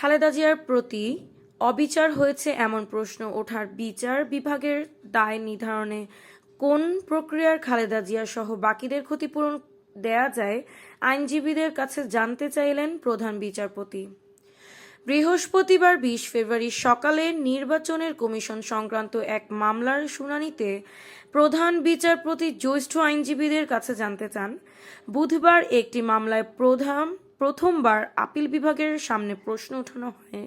খালেদা জিয়ার প্রতি অবিচার হয়েছে এমন প্রশ্ন ওঠার বিচার বিভাগের দায় নির্ধারণে কোন প্রক্রিয়ার খালেদা জিয়া সহ বাকিদের ক্ষতিপূরণ দেয়া যায়, আইনজীবীদের কাছে জানতে চাইলেন প্রধান বিচারপতি। বৃহস্পতিবার বিশ ফেব্রুয়ারি সকালে নির্বাচনের কমিশন সংক্রান্ত এক মামলার শুনানিতে প্রধান বিচারপতি জ্যৈষ্ঠ আইনজীবীদের কাছে জানতে চান। বুধবার একটি মামলায় প্রধান প্রথমবার আপিল বিভাগের সামনে প্রশ্ন ওঠানো হয়।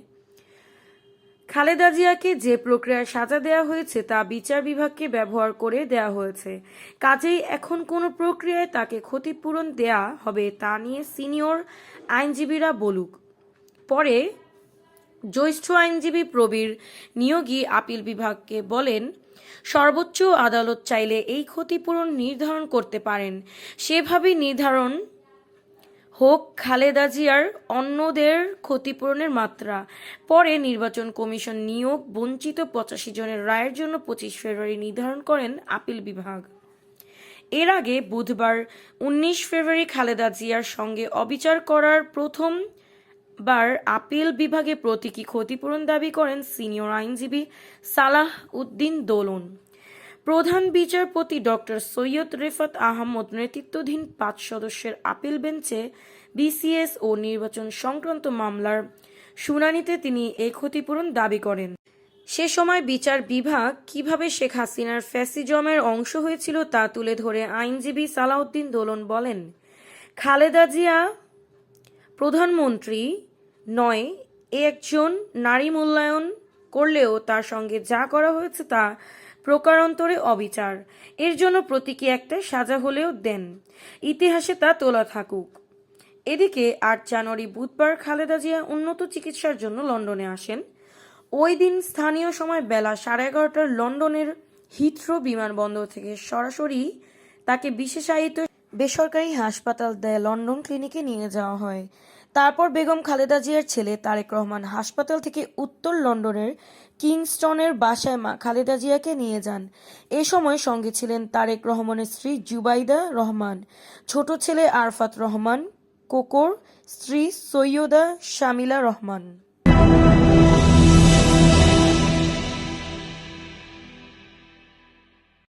খালেদা জিয়াকে যে প্রক্রিয়ায় সাজা দেওয়া হয়েছে তা বিচার বিভাগকে ব্যবহার করে দেওয়া হয়েছে। কাজেই এখন কোনো প্রক্রিয়ায় তাকে ক্ষতিপূরণ দেয়া হবে তা নিয়ে সিনিয়র আইনজীবীরা বলুক। পরে জ্যৈষ্ঠ আইনজীবী প্রবীর নিয়োগী আপিল বিভাগকে বলেন, সর্বোচ্চ আদালত চাইলে এই ক্ষতিপূরণ নির্ধারণ করতে পারেন। সেভাবেই নির্ধারণ হোক খালেদা জিয়ার অন্যদের ক্ষতিপূরণের মাত্রা। পরে নির্বাচন কমিশন নিয়োগ বঞ্চিত পঁচাশি জনের রায়ের জন্য পঁচিশ ফেব্রুয়ারি নির্ধারণ করেন আপিল বিভাগ। এর আগে বুধবার উনিশ ফেব্রুয়ারি খালেদা জিয়ার সঙ্গে অবিচার করার প্রথম বার আপিল বিভাগে প্রতীকী ক্ষতিপূরণ দাবি করেন সিনিয়র আইনজীবী সালাহ উদ্দিন দোলন। প্রধান বিচারপতি ডক্টর সৈয়দ রেফাত আহমদ নেতৃত্বাধীন পাঁচ সদস্যের আপিল বেঞ্চে বিসিএস ও নির্বাচন সংক্রান্ত মামলার শুনানিতে তিনি এই ক্ষতিপূরণ দাবি করেন। সে সময় বিচার বিভাগ কীভাবে শেখ হাসিনার ফ্যাসিজমের অংশ হয়েছিল তা তুলে ধরে আইনজীবী সালাউদ্দিন দোলন বলেন, খালেদা জিয়া প্রধানমন্ত্রী নয় একজন নারী মূল্যায়ন করলেও তার সঙ্গে যা করা হয়েছে তা প্রকারান্তরে অবিচার। এর জন্য প্রতীকী একটা সাজা হলেও দেন। ইতিহাসে তা তোলা থাকুক। এদিকে আট জানুয়ারি বুধবার খালেদা জিয়া উন্নত চিকিৎসার জন্য লন্ডনে আসেন। ওই দিন স্থানীয় সময় বেলা সাড়ে এগারোটার লন্ডনের হিথ্রো বিমানবন্দর থেকে সরাসরি তাকে বিশেষায়িত বেসরকারি হাসপাতাল দেয় লন্ডন ক্লিনিকে নিয়ে যাওয়া হয়। তারপর বেগম খালেদা জিয়ার ছেলে তারেক রহমান হাসপাতাল থেকে উত্তর লন্ডনের কিংস্টনের বাসায় মা খালেদা জিয়াকে নিয়ে যান। এ সময় সঙ্গে ছিলেন তারেক রহমানের স্ত্রী জুবাইদা রহমান, ছোট ছেলে আরফাত রহমান, কোকোর স্ত্রী সৈয়দা শামিলা রহমান।